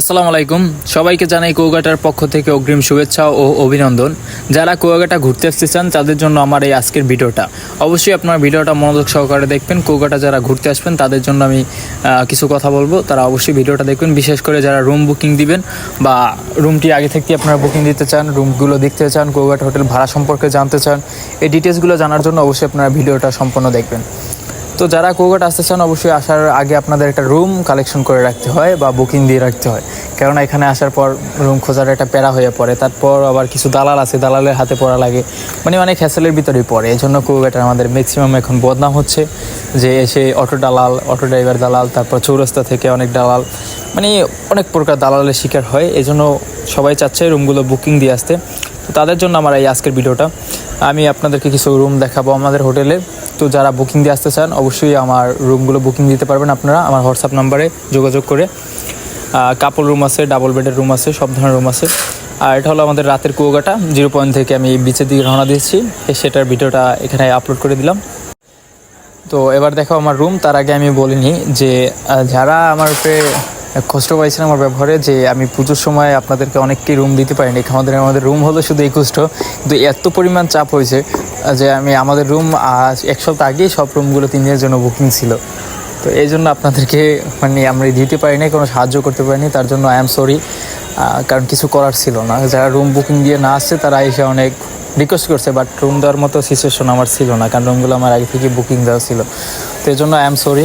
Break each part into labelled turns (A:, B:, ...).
A: আসসালামু আলাইকুম। সবাইকে জানাই কুয়াকাটার পক্ষ থেকে অগ্রিম শুভেচ্ছা ও অভিনন্দন। যারা কুয়াকাটা ঘুরতে আসতে চান, তাদের জন্য আমার এই আজকের ভিডিওটা। অবশ্যই আপনার ভিডিওটা মনোযোগ সহকারে দেখবেন। কুয়াকাটা যারা ঘুরতে আসবেন, তাদের জন্য আমি কিছু কথা বলব। তারা অবশ্যই ভিডিওটা দেখবেন। বিশেষ করে যারা রুম বুকিং দিবেন বা রুমটি আগে থেকে আপনারা বুকিং দিতে চান, রুমগুলো দেখতে চান, কুয়াকাটা হোটেল ভাড়া সম্পর্কে জানতে চান, এই ডিটেলসগুলো জানার জন্য অবশ্যই আপনারা ভিডিওটা সম্পূর্ণ দেখবেন। তো যারা কোগাট আসতে চান, অবশ্যই আসার আগে আপনাদের একটা রুম কালেকশন করে রাখতে হয় বা বুকিং দিয়ে রাখতে হয়। কেননা এখানে আসার পর রুম খোঁজার একটা প্যারা হয়ে পড়ে। তারপর আবার কিছু দালাল আছে, দালালের হাতে পড়া লাগে। মানে অনেক হ্যাসেলের ভিতরেই পড়ে। এই জন্য কোগাটার আমাদের ম্যাক্সিমাম এখন বদনাম হচ্ছে যে এসে অটো দালাল, অটো ড্রাইভার দালাল, তারপর চৌরাস্তা থেকে অনেক দালাল। মানে অনেক প্রকার দালালের শিকার হয়। এই জন্য সবাই চাচ্ছে রুমগুলো বুকিং দিয়ে আসতে। তো তাদের জন্য আমার এই আজকের ভিডিওটা। আমি আপনাদেরকে কিছু রুম দেখাবো আমাদের হোটেলে। তো যারা বুকিং দিয়ে আসতে চান, অবশ্যই আমার রুমগুলো বুকিং দিতে পারবেন আপনারা। আমার হোয়াটসঅ্যাপ নাম্বারে যোগাযোগ করে। কাপড় রুম আছে ডাবল বেডের রুম আছে, সব ধরনের রুম আছে। আর এটা হলো আমাদের রাতের কুয়াকাটা জিরো পয়েন্ট থেকে আমি বিচের দিকে রওনা দিয়েছি। সেটার ভিডিওটা এখানে আপলোড করে দিলাম। তো এবার দেখো আমার রুম তার আগে আমি বলিনি যে যারা আমার কষ্ট পাইছেন আমার ব্যবহারে যে আমি পুজোর সময় আপনাদেরকে অনেককে রুম দিতে পারিনি। আমাদের আমাদের রুম হলো শুধু একুশটো কিন্তু এত পরিমাণ চাপ হয়েছে যে আমি আমাদের রুম আজ এক সপ্তাহ আগেই সব রুমগুলো তিন দিনের জন্য বুকিং ছিল। তো এই জন্য আপনাদেরকে মানে আমরা দিতে পারিনি, কোনো সাহায্য করতে পারিনি। তার জন্য আই এম সরি কারণ কিছু করার ছিল না। যারা রুম বুকিং দিয়ে না আসছে, তারা এসে অনেক রিকোয়েস্ট করছে বাট রুম দেওয়ার মতো সিচুয়েশন আমার ছিল না, কারণ রুমগুলো আমার আগে থেকে বুকিং দেওয়া ছিল। তো এই জন্য আই এম সরি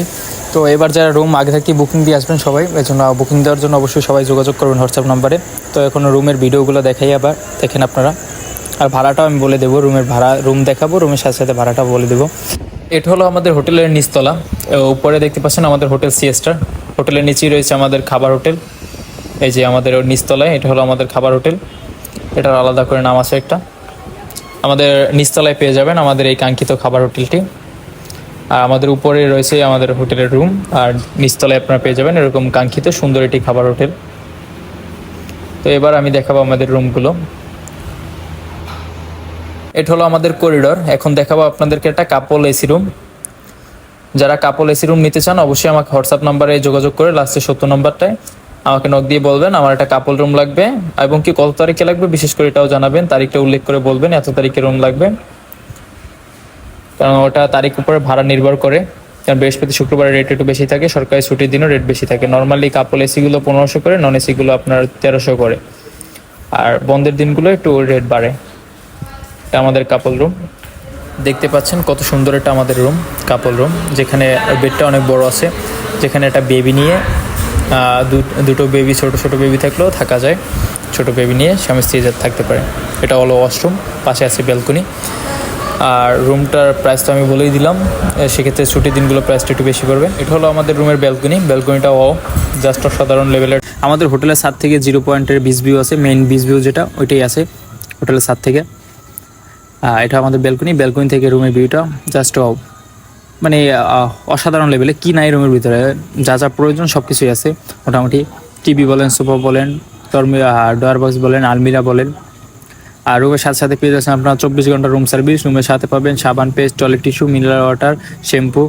A: তো এবার যারা রুম আগে থেকে বুকিং দিয়ে আসবেন সবাই এই জন্য বুকিং দেওয়ার জন্য অবশ্যই সবাই যোগাযোগ করবেন হোয়াটসঅ্যাপ নাম্বারে তো এখন রুমের ভিডিওগুলো দেখাই আবার, দেখেন আপনারা। আর ভাড়াটাও আমি বলে দেবো, রুমের ভাড়া রুম দেখাবো রুমের সাথে সাথে ভাড়াটাও বলে দেবো। এটা হলো আমাদের হোটেলের নিচতলা উপরে দেখতে পাচ্ছেন আমাদের হোটেল সিএস্টার হোটেলের নিচেই রয়েছে আমাদের খাবার হোটেল। এই যে আমাদের নিচতলায়, এটা হলো আমাদের খাবার হোটেল। এটার আলাদা করে নাম আছে একটা। আমাদের নিচতলায় পেয়ে যাবেন আমাদের এই কাঙ্ক্ষিত খাবার হোটেলটি। আর আমাদের উপরে রয়েছে আমাদের হোটেলের রুম, আর নিচতলায় আপনারা পেয়ে যাবেন এরকম কাঙ্ক্ষিত সুন্দর একটি খাবার হোটেল। তো এবার আমি দেখাবো আমাদের রুমগুলো। এটা হলো আমাদের করিডোর। এখন দেখাবো আপনাদেরকে একটা কাপল এসি রুম যারা কাপল এসি রুম নিতে চান, অবশ্যই আমাকে হোয়াটসঅ্যাপ নাম্বারে যোগাযোগ করে লাস্টে সত্তর নম্বরটায় আমাকে নক দিয়ে বলবেন, আমার একটা কাপল রুম লাগবে। এবং কি কত তারিখে লাগবে, বিশেষ করে এটাও জানাবেন। তারিখটা উল্লেখ করে বলবেন, এত তারিখে রুম লাগবে। ওটা তারিখ উপরে ভাড়া নির্ভর করে। কারণ বৃহস্পতি, শুক্রবারের রেট একটু বেশি থাকে, সরকারি ছুটির দিনও রেট বেশি থাকে। নর্মালি কাপল এসিগুলো পনেরোশো করে নন এসিগুলো আপনার তেরোশো করে। আর বন্ধের দিনগুলো একটু রেট বাড়ে। এটা আমাদের কাপল রুম দেখতে পাচ্ছেন কত সুন্দর এটা আমাদের রুম কাপল রুম যেখানে বেডটা অনেক বড় আছে। যেখানে একটা বেবি নিয়ে দুটো বেবি ছোট ছোট বেবি থাকলেও থাকা যায়। ছোট বেবি নিয়ে স্বামী স্ত্রী থাকতে পারে। এটা হলো ওয়াশরুম পাশে আছে ব্যালকনি আর রুমটার প্রাইস তো আমি বলেই দিলাম। সেক্ষেত্রে ছুটির দিনগুলো প্রাইসটা একটু বেশি পড়বে এটা হলো আমাদের রুমের ব্যালকনি ব্যালকনিটাও জাস্ট অসাধারণ লেভেলের আমাদের হোটেলের ছাদ থেকে জিরো পয়েন্টের বিচ ভিউ আছে মেইন বিচ ভিউ যেটা, ওইটাই আছে হোটেলের ছাদ থেকে। এটা আমাদের ব্যালকনি ব্যালকনি থেকে রুমের ভিউটা জাস্ট মানে অসাধারণ লেভেলে কি নাই রুমের ভিতরে? যা যা প্রয়োজন সব কিছুই আছে। মোটামুটি টিভি বলেন সোফা বলেন ডোয়ার বক্স বলেন আলমিরা বলেন। আর রুমের সাথে সাথে পেয়ে যাচ্ছেন আপনার চব্বিশ ঘণ্টা রুম সার্ভিস রুমের সাথে পাবেন সাবান paste toilet tissue mineral water shampoo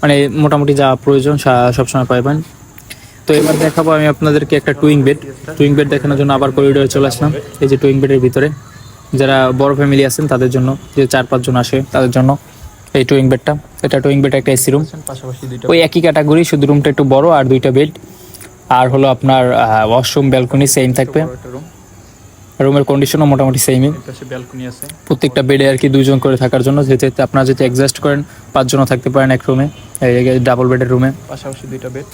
A: মানে মোটামুটি যা প্রয়োজন সবসময় পাবেন তো এবার দেখাবো আমি আপনাদেরকে একটা টুইং বেড টুইং বেড দেখানোর জন্য আবার করিডোরে চলে আসলাম। এই যে টুইং বেডের ভিতরে। যারা বড় ফ্যামিলি আছেন তাদের জন্য যে চার পাঁচজন আসে তাদের জন্য এই টুইং বেডটা এটা টুইং বেড একটা এসি রুম ওই একই ক্যাটাগরি শুধু রুমটা একটু বড় আর দুইটা বেড আর হলো আপনার ওয়াশরুম ব্যালকনি সেম থাকবে। রুমের কন্ডিশনও মোটামুটি সেমই প্রত্যেকটা বেডে আর কি দুইজন করে থাকার জন্য। যেহেতু আপনারা যদি অ্যাডজাস্ট করেন পাঁচজনও থাকতে পারেন এক রুমে ডাবল বেডের রুমে
B: পাশাপাশি দুইটা বেড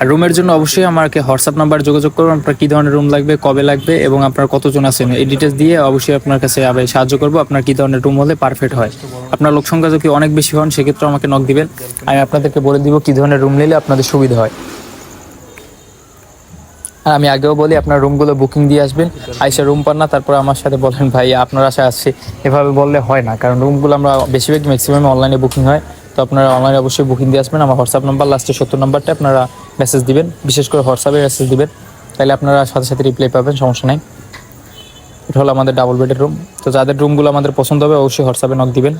A: আর রুমের জন্য অবশ্যই আমাকে হোয়াটসঅ্যাপ নাম্বার যোগাযোগ করবেন আপনার কী ধরনের রুম লাগবে কবে লাগবে এবং আপনার কতজন আছেন এই ডিটেলস দিয়ে অবশ্যই আপনার কাছে আমি সাহায্য করব। আপনার কী ধরনের রুম হলে পারফেক্ট হয়। আপনার লোক সংখ্যা যদি অনেক বেশি হন সেক্ষেত্রে আমাকে নক দিবেন। আমি আপনাদেরকে বলে দিব কী ধরনের রুম নিলে আপনাদের সুবিধা হয়। আর আমি আগেও বলি, আপনার রুমগুলো বুকিং দিয়ে আসবেন। আইসা রুম পান না, তারপর আমার সাথে বলেন, ভাই, আপনার আশা আসছে এভাবে বললে হয় না, কারণ রুমগুলো আমরা বেশিরভাগ ম্যাক্সিমাম অনলাইনে বুকিং হয়। তো আপনারা অনলাইনে অবশ্যই বুকিং দিয়ে আসবেন। আমার হোয়াটসঅ্যাপ নাম্বার লাস্টে সত্তর নাম্বারটা আপনারা মেসেজ দিবেন। বিশেষ করে হোয়াটসঅ্যাপে মেসেজ দিবেন। তাহলে আপনারা সাথে সাথে রিপ্লাই পাবেন, সমস্যা নাই। এটা হলো আমাদের ডাবল বেডের রুম তো যাদের রুমগুলো আমাদের পছন্দ হবে, অবশ্যই হোয়াটসঅ্যাপে নক দিবেন।